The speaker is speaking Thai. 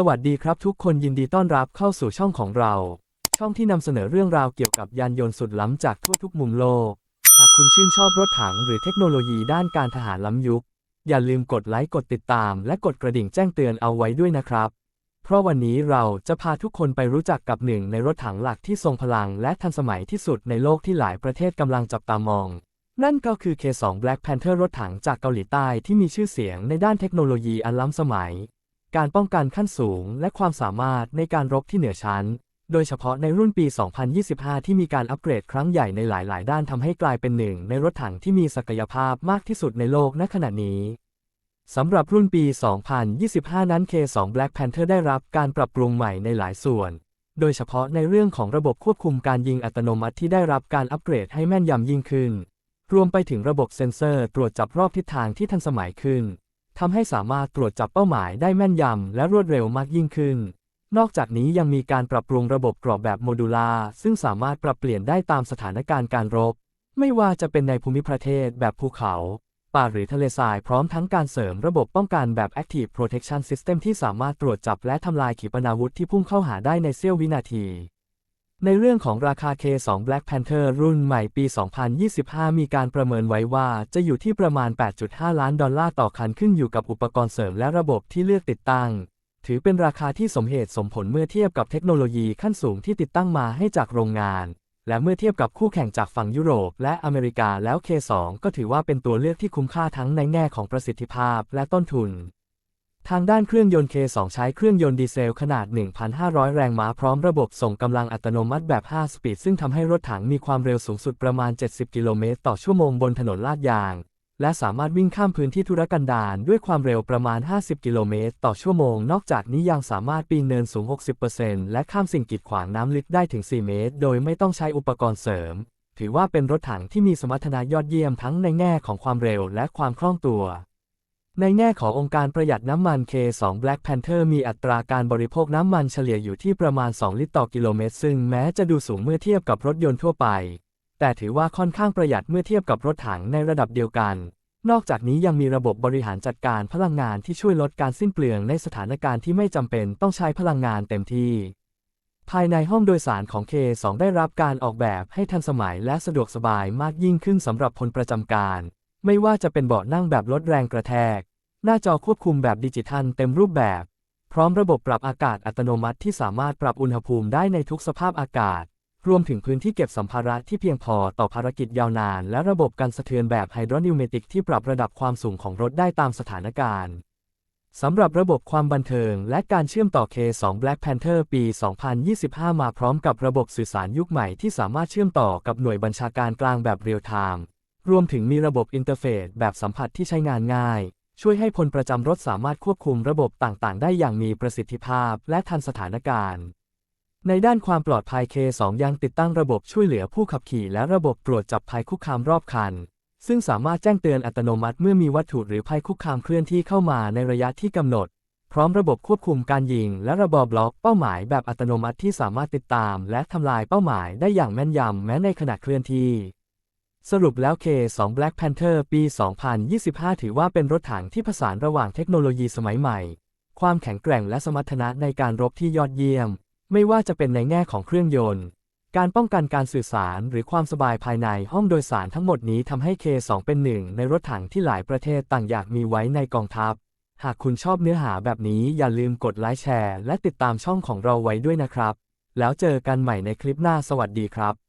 สวัสดีครับทุกคนยินดีต้อนรับเข้าสู่ช่องของเรา ช่องที่นำเสนอเรื่องราวเกี่ยวกับยานยนต์สุดล้ำจากทั่วทุกมุมโลก หากคุณชื่นชอบรถถังหรือเทคโนโลยีด้านการทหารล้ำยุค อย่าลืมกดไลค์กดติดตาม และกดกระดิ่งแจ้งเตือนเอาไว้ด้วยนะครับ เพราะวันนี้เราจะพาทุกคนไปรู้จักกับหนึ่งในรถถังหลักที่ทรงพลังและทันสมัยที่สุดในโลกที่หลายประเทศกำลังจับตามอง นั่นก็คือ K2 Black Panther รถถังจากเกาหลีใต้ที่มีชื่อเสียงในด้านเทคโนโลยีอันล้ำสมัย การป้องกันขั้นสูง และความสามารถในการรบที่เหนือชั้น โดยเฉพาะในรุ่นปี 2025 ที่มีการอัปเกรดครั้งใหญ่ในหลาย ๆ ด้านทำให้กลายเป็นหนึ่งในรถถังที่มีศักยภาพมากที่สุดในโลกณขณะนี้สำหรับรุ่นปี 2025 นั้น K2 Black Panther ได้รับการปรับปรุงใหม่ในหลายส่วน โดยเฉพาะในเรื่องของระบบควบคุมการยิงอัตโนมัติที่ได้รับการอัปเกรดให้แม่นยำยิ่งขึ้น รวมไปถึงระบบเซ็นเซอร์ตรวจจับรอบทิศทางที่ทันสมัยขึ้น ทำให้สามารถตรวจจับเป้าหมายได้แม่นยำและรวดเร็วมากยิ่งขึ้น นอกจากนี้ยังมีการปรับปรุงระบบกรอบแบบโมดูลาร์ซึ่งสามารถปรับเปลี่ยนได้ตามสถานการณ์การรบ ไม่ว่าจะเป็นในภูมิประเทศแบบภูเขา ป่าหรือทะเลทรายพร้อมทั้งการเสริมระบบป้องกันแบบ Active Protection System ที่สามารถตรวจจับและทำลายขีปนาวุธที่พุ่งเข้าหาได้ในเสี้ยววินาที ในเรื่องของราคา K2 Black Panther รุ่นใหม่ปี 2025 มีการประเมินไว้ว่าจะอยู่ที่ประมาณ 8.5 ล้านดอลลาร์ต่อคันขึ้นอยู่กับอุปกรณ์เสริมและระบบที่เลือกติดตั้ง ถือเป็นราคาที่สมเหตุสมผลเมื่อเทียบกับเทคโนโลยีขั้นสูงที่ติดตั้งมาให้จากโรงงาน และเมื่อเทียบกับคู่แข่งจากฝั่งยุโรปและอเมริกาแล้ว K2 ก็ถือว่าเป็นตัวเลือกที่คุ้มค่าทั้งในแง่ของประสิทธิภาพและต้นทุน ทางด้านเครื่องยนต์ K2 ใช้เครื่องยนต์ดีเซลขนาด 1,500 แรงม้าพร้อมระบบส่งกำลังอัตโนมัติแบบ 5 สปีด ซึ่งทำให้รถถังมีความเร็วสูงสุดประมาณ 70 กิโลเมตรต่อชั่วโมงบนถนนลาดยาง และสามารถวิ่งข้ามพื้นที่ทุรกันดารด้วยความเร็วประมาณ 50 กิโลเมตรต่อชั่วโมง นอกจากนี้ยังสามารถปีนเนินสูง 60%และข้ามสิ่งกีดขวางน้ำลึกได้ถึง 4 เมตร โดยไม่ต้องใช้อุปกรณ์เสริม ถือว่าเป็นรถถังที่มีสมรรถนะยอดเยี่ยมทั้งในแง่ของความเร็วและความคล่องตัว ในแง่ขององค์การประหยัดน้ำมัน K2 Black Panther มีอัตราการบริโภคน้ำมันเฉลี่ยอยู่ที่ประมาณ 2 ลิตรต่อกิโลเมตร ซึ่งแม้จะดูสูงเมื่อเทียบกับรถยนต์ทั่วไป แต่ถือว่าค่อนข้างประหยัดเมื่อเทียบกับรถถังในระดับเดียวกัน นอกจากนี้ยังมีระบบบริหารจัดการพลังงานที่ช่วยลดการสิ้นเปลืองในสถานการณ์ที่ไม่จำเป็นต้องใช้พลังงานเต็มที่ ภายในห้องโดยสารของ K2 ได้รับการออกแบบให้ทันสมัยและสะดวกสบายมากยิ่งขึ้นสำหรับพลประจำการ ไม่ว่าจะเป็นเบาะนั่งแบบลดแรงกระแทก หน้าจอควบคุมแบบดิจิทัลเต็มรูปแบบ พร้อมระบบปรับอากาศอัตโนมัติที่สามารถปรับอุณหภูมิได้ในทุกสภาพอากาศ รวมถึงพื้นที่เก็บสัมภาระที่เพียงพอต่อภารกิจยาวนาน และระบบกันสะเทือนแบบไฮดรอนิวเมติกที่ปรับระดับความสูงของรถได้ตามสถานการณ์สำหรับระบบความบันเทิงและการเชื่อมต่อ K2 Black Panther ปี 2025 มาพร้อมกับระบบสื่อสารยุคใหม่ที่สามารถเชื่อมต่อกับหน่วยบัญชาการกลางแบบเรียลไทม์ รวมถึงมีระบบอินเทอร์เฟซแบบสัมผัสที่ใช้งานง่าย ช่วยให้พลประจำรถสามารถควบคุมระบบต่างๆ ได้อย่างมีประสิทธิภาพและทันสถานการณ์ ในด้านความปลอดภัย K2 ยังติดตั้งระบบช่วยเหลือผู้ขับขี่และระบบตรวจจับภัยคุกคามรอบคัน ซึ่งสามารถแจ้งเตือนอัตโนมัติเมื่อมีวัตถุหรือภัยคุกคามเคลื่อนที่เข้ามาในระยะที่กำหนด พร้อมระบบควบคุมการยิง และระบบบล็อกเป้าหมายแบบอัตโนมัติที่สามารถติดตาม และทำลายเป้าหมายได้อย่างแม่นยำแม้ในขณะเคลื่อนที่ สรุปแล้ว K2 Black Panther ปี 2025 ถือว่าเป็นรถถังที่ผสานระหว่างเทคโนโลยีสมัยใหม่ ความแข็งแกร่งและสมรรถนะในการรบที่ยอดเยี่ยม ไม่ว่าจะเป็นในแง่ของเครื่องยนต์ การป้องกันการสื่อสารหรือความสบายภายในห้องโดยสารทั้งหมดนี้ทำให้ K2 เป็นหนึ่งในรถถังที่หลายประเทศต่างอยากมีไว้ในกองทัพ หากคุณชอบเนื้อหาแบบนี้อย่าลืมกดไลค์แชร์ และติดตามช่องของเราไว้ด้วยนะครับ แล้วเจอกันใหม่ในคลิปหน้าสวัสดีครับ